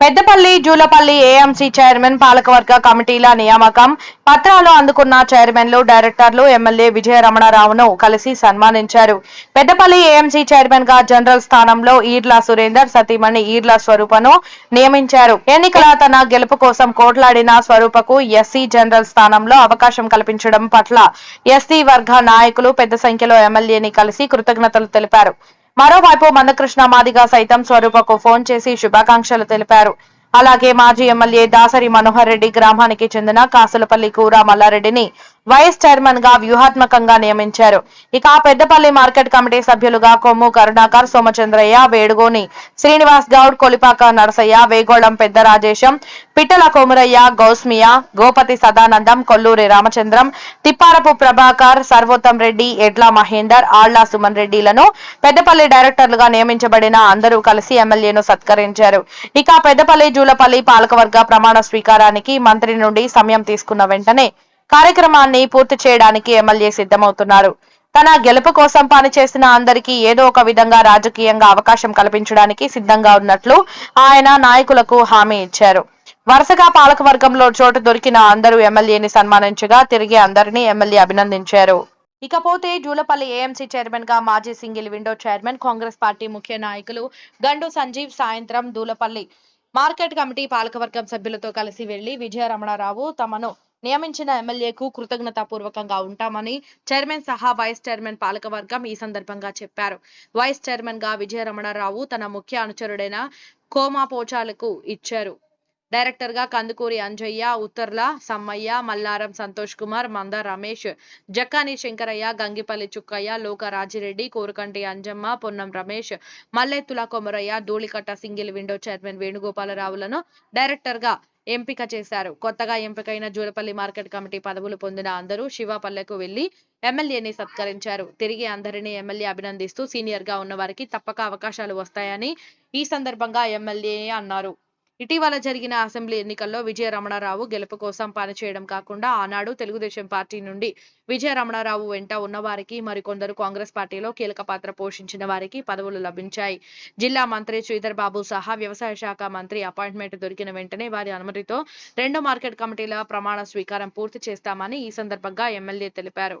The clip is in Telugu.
పెద్దపల్లి జూలపల్లి ఏఎంసీ చైర్మన్ పాలకవర్గ కమిటీల నియామకం. పత్రాలు అందుకున్న చైర్మన్లు డైరెక్టర్లు ఎమ్మెల్యే విజయ రమణారావును కలిసి సన్మానించారు. పెద్దపల్లి ఏఎంసీ చైర్మన్గా జనరల్ స్థానంలో ఈర్ల సురేందర్ సతీమణి ఈర్ల స్వరూపను నియమించారు. ఎన్నికల తన గెలుపు కోసం కోట్లాడిన స్వరూపకు ఎస్సీ జనరల్ స్థానంలో అవకాశం కల్పించడం పట్ల ఎస్సీ వర్గ నాయకులు పెద్ద సంఖ్యలో ఎమ్మెల్యేని కలిసి కృతజ్ఞతలు తెలిపారు. మరోవైపు మందకృష్ణ మాదిగా సైతం స్వరూపకు ఫోన్ చేసి శుభాకాంక్షలు తెలిపారు. అలాగే మాజీ ఎమ్మెల్యే దాసరి మనోహర్ రెడ్డి గ్రామానికి చెందిన కాసులపల్లి కూర మల్లారెడ్డిని వైస్ చైర్మన్గా వ్యూహాత్మకంగా నియమించారు. ఇక పెద్దపల్లి మార్కెట్ కమిటీ సభ్యులుగా కొమ్ము కరుణాకర్ సోమచంద్రయ్య వేడుగోని శ్రీనివాస్ గౌడ్ కొలిపాక నరసయ్య వేగోళం పెద్ద రాజేశం పిట్టల కోమురయ్య గౌస్మియా గోపతి సదానందం కొల్లూరి రామచంద్రం తిప్పారపు ప్రభాకర్ సర్వోత్తం రెడ్డి ఎడ్ల మహేందర్ ఆళ్ళ సుమన్ రెడ్డిలను పెద్దపల్లి డైరెక్టర్లుగా నియమించబడిన అందరూ కలిసి ఎమ్మెల్యేను సత్కరించారు. ఇక పెద్దపల్లి జూలపల్లి పాలకవర్గ ప్రమాణ స్వీకారానికి మంత్రి నుండి సమయం తీసుకున్న వెంటనే కార్యక్రమాన్ని పూర్తి చేయడానికి ఎమ్మెల్యే సిద్ధమవుతున్నారు. తన గెలుపు కోసం పనిచేసిన అందరికీ ఏదో ఒక విధంగా రాజకీయంగా అవకాశం కల్పించడానికి సిద్ధంగా ఉన్నట్లు ఆయన నాయకులకు హామీ ఇచ్చారు. వరుసగా పాలకవర్గంలో చోటు దొరికిన అందరూ ఎమ్మెల్యేని సన్మానించగా తిరిగి అందరినీ ఎమ్మెల్యే అభినందించారు. ఇకపోతే జూలపల్లి ఏఎంసీ చైర్మన్గా మాజీ single window chairman Congress party ముఖ్య నాయకులు గండు సంజీవ్ సాయంత్రం దూలపల్లి మార్కెట్ కమిటీ పాలకవర్గం సభ్యులతో కలిసి వెళ్ళి విజయరమణారావు తమను నియమించిన ఎమ్మెల్యేకు కృతజ్ఞతాపూర్వకంగా ఉంటామని చైర్మన్ సహా వైస్ చైర్మన్ పాలకవర్గం ఈ సందర్భంగా చెప్పారు. వైస్ చైర్మన్గా విజయరమణారావు తన ముఖ్య అనుచరుడైన కోమా పోచాలకు ఇచ్చారు. డైరెక్టర్గా కందుకూరి అంజయ్య ఉత్తర్ల సమ్మయ్య మల్లారం సంతోష్ కుమార్ మంద Ramesh జక్కాని Shankaraiah Gangipalli Chukkaiah Loka Rajireddy Korukanti Anjamma Ponnam Ramesh Mallethula Komaraiah Dhulikatta single window chairman వేణుగోపాలరావులను డైరెక్టర్గా ఎంపిక చేశారు. కొత్తగా ఎంపికైన జూలపల్లి మార్కెట్ కమిటీ పదవులు పొందిన అందరూ శివాపల్లెకు వెళ్ళి ఎమ్మెల్యేని సత్కరించారు. తిరిగి అందరినీ ఎమ్మెల్యే అభినందిస్తూ సీనియర్గా ఉన్న వారికి తప్పక అవకాశాలు వస్తాయని ఈ సందర్భంగా ఎమ్మెల్యే అన్నారు. ఇటీవల జరిగిన అసెంబ్లీ ఎన్నికల్లో విజయ రమణారావు గెలుపు కోసం పనిచేయడం కాకుండా ఆనాడు తెలుగుదేశం పార్టీ నుండి విజయ రమణారావు వెంట ఉన్నవారికి మరికొందరు కాంగ్రెస్ పార్టీలో కీలక పాత్ర పోషించిన వారికి పదవులు లభించాయి. జిల్లా మంత్రి శ్రీధర్ బాబు సహా వ్యవసాయ శాఖ మంత్రి అపాయింట్మెంట్ దొరికిన వెంటనే వారి అనుమతితో రెండు మార్కెట్ కమిటీల ప్రమాణ స్వీకారం పూర్తి చేస్తామని ఈ సందర్భంగా ఎమ్మెల్యే తెలిపారు.